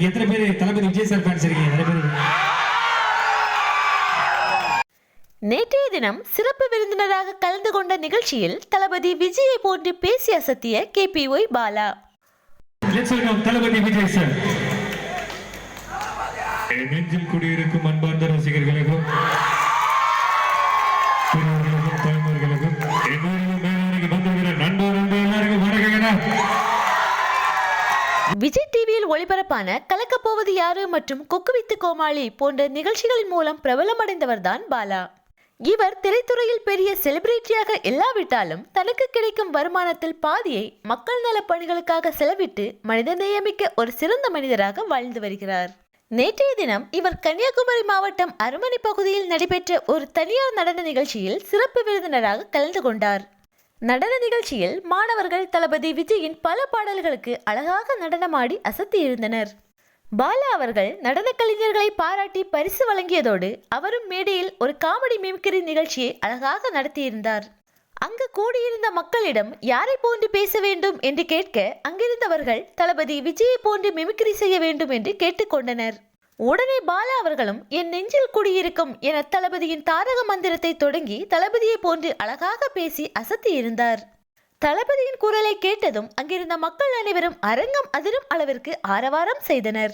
நீங்க எத்தனை பேர் தளபதி விஜய் சார் ஃபேன்ஸ் இருக்கீங்க? நிறைய பேர். நேற்றைய தினம் சிறப்பு விருந்தினராக கலந்து கொண்ட நிகழ்ச்சியில் தளபதி விஜயை போன்று பேசி அசத்திய KPY Bala. Let's welcome Thalapathy Vijay sir நெஞ்சில் குடியிருக்கும் அன்பார்ந்த ரசிகர்களுக்கும் நண்பர் எல்லாருக்கும் வணக்கங்கண்ணா விஜய் டிவியில் ஒளிபரப்பான கலக்கப் போவது யாரு மற்றும் கொக்கு வித்து கோமாளி போன்ற நிகழ்ச்சிகளின் மூலம் பிரபலமடைந்தவர் தான் பாலா. இவர் திரைத்துறையில் பெரிய செலிபிரிட்டியாக இல்லாவிட்டாலும் தனக்கு கிடைக்கும் வருமானத்தில் பாதியை மக்கள் நலப் பணிகளுக்காக செலவிட்டு மனிதநேயமிக்க ஒரு சிறந்த மனிதராக வாழ்ந்து வருகிறார். நேற்றைய தினம் இவர் கன்னியாகுமரி மாவட்டம் அருமணி பகுதியில் நடைபெற்ற ஒரு தனியார் நடன நிகழ்ச்சியில் சிறப்பு விருந்தினராக கலந்து கொண்டார். நடன நிகழ்ச்சியில் மாணவர்கள் தளபதி விஜயின் பல பாடல்களுக்கு அழகாக நடனமாடி அசத்தியிருந்தனர் பாலா அவர்கள் நடனக் கலைஞர்களை பாராட்டி பரிசு வழங்கியதோடு அவரும் மேடையில் ஒரு காமெடி மிமிக்ரி நிகழ்ச்சியை அழகாக நடத்தியிருந்தார். அங்கு கூடியிருந்த மக்களிடம் யாரை போன்று பேச வேண்டும் என்று கேட்க அங்கிருந்தவர்கள் தளபதி விஜயை போன்று மிமிக்ரி செய்ய வேண்டும் என்று கேட்டுக்கொண்டனர். உடனே பாலா அவர்களும் என் நெஞ்சில் குடியிருக்கும் என தளபதியின் தாரக மந்திரத்தை தொடங்கி தளபதியை போன்று அழகாக பேசி அசத்தியிருந்தார் தளபதியின் குரலை கேட்டதும் அங்கிருந்த மக்கள் அனைவரும் அரங்கம் அதிரும் அளவிற்கு ஆரவாரம் செய்தனர்.